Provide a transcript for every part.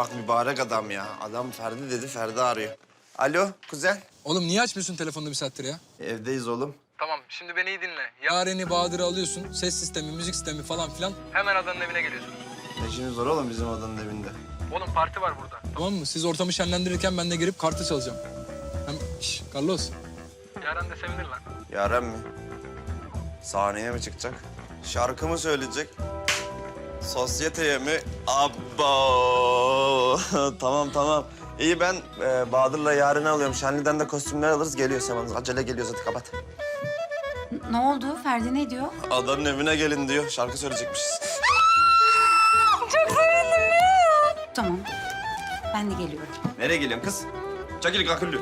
Bak mübarek adam ya. Adam Ferdi dedi, Ferdi arıyor. Alo, kuzen. Oğlum niye açmıyorsun telefonunu bir saattir ya? Evdeyiz oğlum. Tamam şimdi beni iyi dinle. Yaren'i Bahadır'ı alıyorsun. Ses sistemi, müzik sistemi falan filan. Hemen adanın evine geliyorsunuz. İşiniz zor oğlum bizim odanın evinde. Oğlum parti var burada. Tamam mı? Siz ortamı şenlendirirken ben de gelip kartı çalacağım. Hem şş, Carlos. Yaren de sevinir lan. Yaren mi? Sahneye mi çıkacak? Şarkı mı söyleyecek? Sosyeteye mi? Abba. tamam tamam. İyi ben e, Bahadır'la Yaren'i alıyorum. Şenli'den de kostümler alırız. Geliyor Seman. Acele geliyoruz hadi kapat. Ne oldu? Ferdi ne diyor? Adamın evine gelin diyor. Şarkı söyleyecekmişiz. Tamam. Ben de geliyorum. Nereye geliyorsun kız? Çekil kaküllü.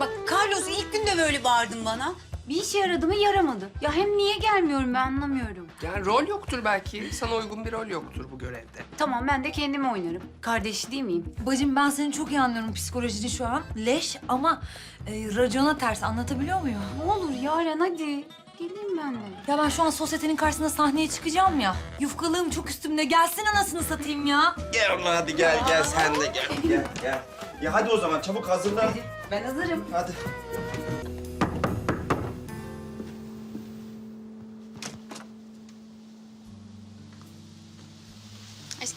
Bak Carlos ilk günde böyle bağırdın bana. Bir işe yaradı mı yaramadı. Ya hem niye gelmiyorum ben anlamıyorum. Yani rol yoktur belki. Sana uygun bir rol yoktur bu görevde. Tamam ben de kendim oynarım. Kardeşi değil miyim? Bacım ben seni çok iyi anlıyorum psikolojini şu an. Leş ama e, racona ters anlatabiliyor muyum? Ne olur Yaren hadi. Geleyim ben de. Ya ben şu an sosyetenin karşısında sahneye çıkacağım ya. Yufkalığım çok üstümde. Gelsin anasını satayım ya. Gel ulan hadi gel gel sen de gel gel gel. Ya hadi o zaman çabuk hazırla. Ben hazırım. Hadi.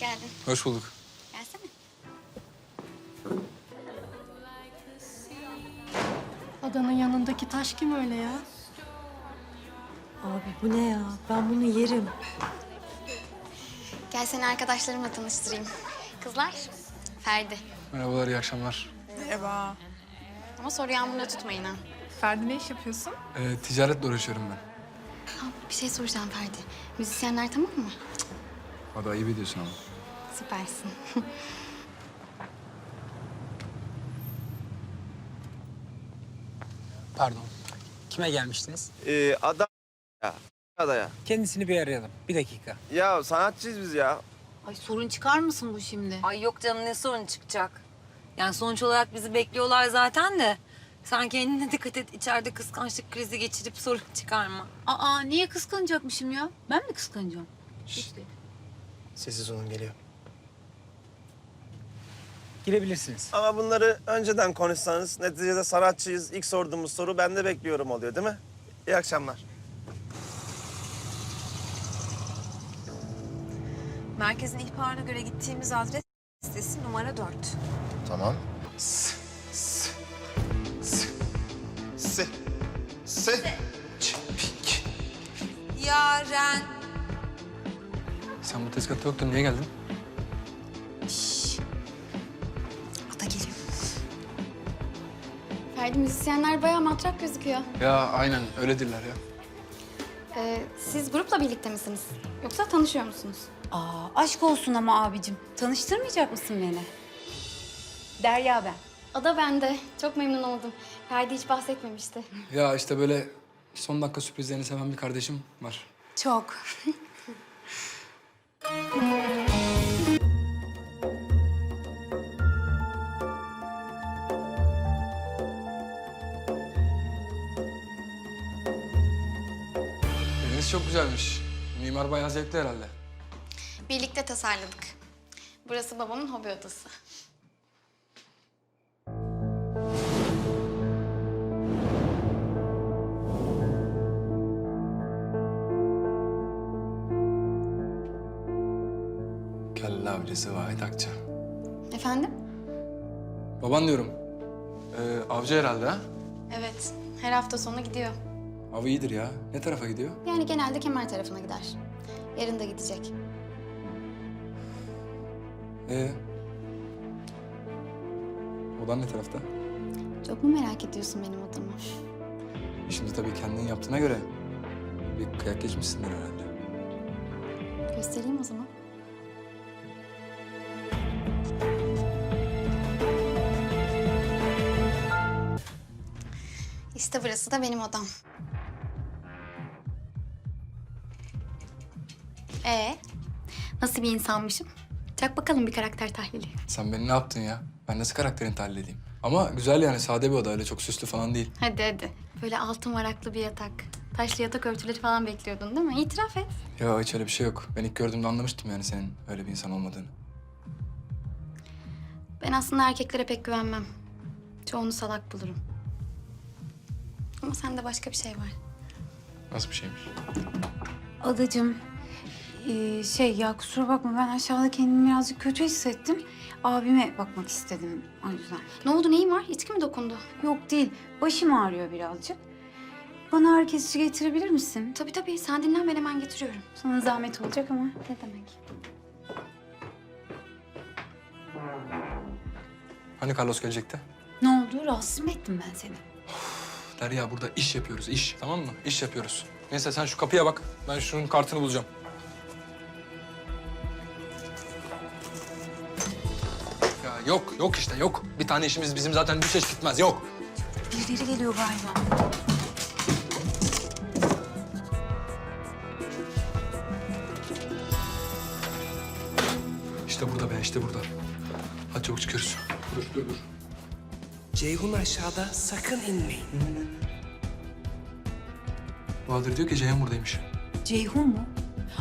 Geldin. Hoş bulduk. Gelsene. Adanın yanındaki taş kim öyle ya? Abi bu ne ya? Ben bunu yerim. Gel seni arkadaşlarımla tanıştırayım. Kızlar, Ferdi. Merhabalar, iyi akşamlar. Merhaba. Ama soru yağmurda tutmayın ha. Ferdi ne iş yapıyorsun? Ee, ticaretle uğraşıyorum ben. ha. Bir şey soracağım Ferdi. Müzisyenler tamam mı? O da ayıp ediyorsun ama. Süpersin. Pardon. Kime gelmiştiniz? Ee, adam ya. Adaya. Kendisini bir arayalım. Bir dakika. Ya sanatçıyız biz ya. Ay sorun çıkar mısın bu şimdi? Ay yok canım ne sorun çıkacak. Yani sonuç olarak bizi bekliyorlar zaten de. Sen kendine dikkat et. içeride kıskançlık krizi geçirip sorun çıkarma. Aa niye kıskanacakmışım ya? Ben mi kıskanacağım? İşte. Sessiz olun geliyor. Girebilirsiniz. Ama bunları önceden konuşsanız neticede sanatçıyız. İlk sorduğumuz soru ben de bekliyorum oluyor değil mi? İyi akşamlar. Merkezin ihbarına göre gittiğimiz adres sitesi numara 4. Tamam. S, s, s, s, s. Yaren. Sen bu tezgahta yoktun, niye geldin? Ferdi müzisyenler bayağı matrak gözüküyor. Ya aynen, öyledirler ya. Ee, siz grupla birlikte misiniz? Yoksa tanışıyor musunuz? Aa aşk olsun ama abicim. Tanıştırmayacak mısın beni? Derya ben. Ada bende. Çok memnun oldum. Ferdi hiç bahsetmemişti. Ya işte böyle son dakika sürprizlerini seven bir kardeşim var. Çok. Eviniz çok güzelmiş. Mimar bayağı zevkli herhalde. Birlikte tasarladık. Burası babamın hobi odası. Kelle avcısı Vahit Akça. Efendim? Baban diyorum. Ee, avcı herhalde ha? Evet. Her hafta sonu gidiyor. Av iyidir ya. Ne tarafa gidiyor? Yani genelde Kemer tarafına gider. Yarın da gidecek. Ee? Odan ne tarafta? Çok mu merak ediyorsun benim odamı? Şimdi tabii kendin yaptığına göre bir kıyak geçmişsindir herhalde. Göstereyim o zaman. İşte burası da benim odam. Ee, nasıl bir insanmışım? Çak bakalım bir karakter tahlili. Sen beni ne yaptın ya? Ben nasıl karakterini tahlil edeyim? Ama güzel yani sade bir oda öyle çok süslü falan değil. Hadi hadi. Böyle altın varaklı bir yatak. Taşlı yatak örtüleri falan bekliyordun değil mi? İtiraf et. Ya hiç öyle bir şey yok. Ben ilk gördüğümde anlamıştım yani senin öyle bir insan olmadığını. Ben aslında erkeklere pek güvenmem. Çoğunu salak bulurum. Ama sende başka bir şey var. Nasıl bir şeymiş? Adacığım, ee, şey ya kusura bakma ben aşağıda kendimi birazcık kötü hissettim. Abime bakmak istedim o yüzden. Ne oldu neyin var? İçki mi dokundu? Yok değil, başım ağrıyor birazcık. Bana ağrı kesici getirebilir misin? Tabii tabii sen dinlen ben hemen getiriyorum. Sana zahmet olacak ama. Ne demek? Hani Carlos gelecekti? Ne oldu? Rahatsız mı ettim ben seni? Derya burada iş yapıyoruz, iş. Tamam mı? İş yapıyoruz. Neyse sen şu kapıya bak. Ben şunun kartını bulacağım. Yok, yok işte yok. Bir tane işimiz bizim zaten düşeş gitmez, yok. Birileri geliyor galiba. İşte burada be, işte burada. Hadi çabuk çıkıyoruz. Dur, dur, dur. Ceyhun aşağıda sakın inmeyin. Bahadır diyor ki Ceyhan buradaymış. Ceyhun mu?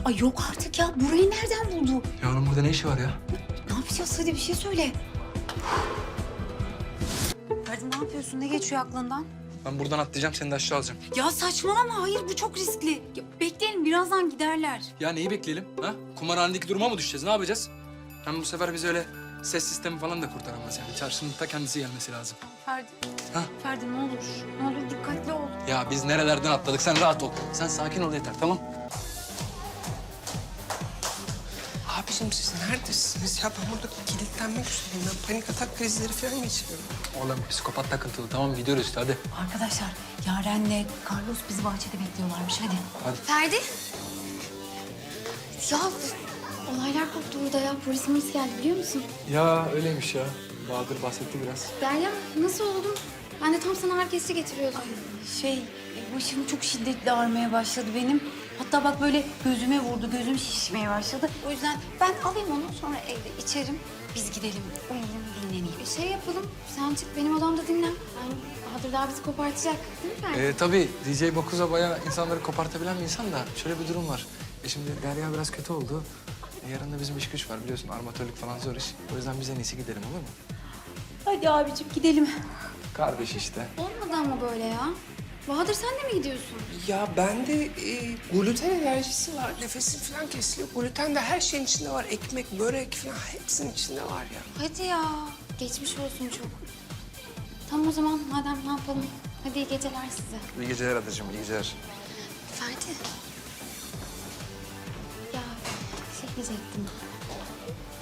Ay yok artık ya. Burayı nereden buldu? Ya onun burada ne işi var ya? Ne yapacağız? Hadi bir şey söyle. Ne yapıyorsun? Ne geçiyor aklından? Ben buradan atlayacağım, seni de aşağı alacağım. Ya saçmalama. Hayır bu çok riskli. Ya, bekleyelim birazdan giderler. Ya neyi bekleyelim? Ha? Kumarhanedeki duruma mı düşeceğiz? Ne yapacağız? Hem bu sefer bizi öyle ses sistemi falan da kurtaramaz yani. Çarşının ta kendisi gelmesi lazım. Ferdi. Ha? Ferdi ne olur. Ne olur dikkatli ol. Ya biz nerelerden atladık? Sen rahat ol. Sen sakin ol yeter, tamam? Abicim siz neredesiniz? Ya ben burada kilitlenmek üzereyim. Ben panik atak krizleri falan geçiriyorum. Oğlum psikopat takıntılı. Tamam gidiyoruz işte hadi. Arkadaşlar Yaren'le Carlos bizi bahçede bekliyorlarmış. Hadi. Ferdi. Ya olaylar koptu burada ya. Polis polis geldi biliyor musun? Ya öyleymiş ya. Bahadır bahsetti biraz. Derya nasıl oldun? Ben de tam sana herkesi getiriyordum. Şey başım çok şiddetli ağrımaya başladı benim. Hatta bak böyle gözüme vurdu. Gözüm şişmeye başladı. O yüzden ben alayım onu sonra evde içerim. Biz gidelim. Uyuyayım dinleneyim. Bir şey yapalım. Sen çık benim odamda dinlen. Ben Bahadır daha bizi kopartacak. Değil mi? Ee, tabii DJ Bokuza bayağı insanları kopartabilen bir insan da şöyle bir durum var. E şimdi Derya biraz kötü oldu. E, yarın da bizim iş güç var biliyorsun armatörlük falan zor iş. O yüzden biz en iyisi gidelim olur mu? Hadi abicim gidelim. Kardeş işte. Olmadı ama böyle ya. Bahadır sen de mi gidiyorsun? Ya bende e, gluten alerjisi var. Nefesim falan kesiliyor. Gluten de her şeyin içinde var. Ekmek, börek falan hepsinin içinde var ya. Hadi ya. Geçmiş olsun çok. Tamam o zaman madem ne yapalım? Hadi iyi geceler size. İyi geceler adacığım, iyi geceler. Ferdi. Ya şey diyecektim.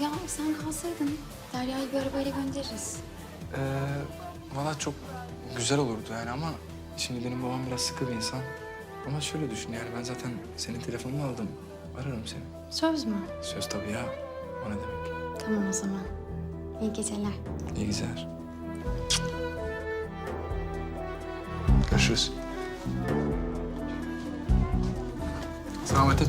Ya sen kalsaydın Derya'yı bir arabayla göndeririz. Ee, Valla çok güzel olurdu yani ama şimdi benim babam biraz sıkı bir insan. Ama şöyle düşün yani ben zaten senin telefonunu aldım. Ararım seni. Söz mü? Söz tabii ya. O ne demek? Tamam o zaman. İyi geceler. İyi geceler. Görüşürüz. Selamet et.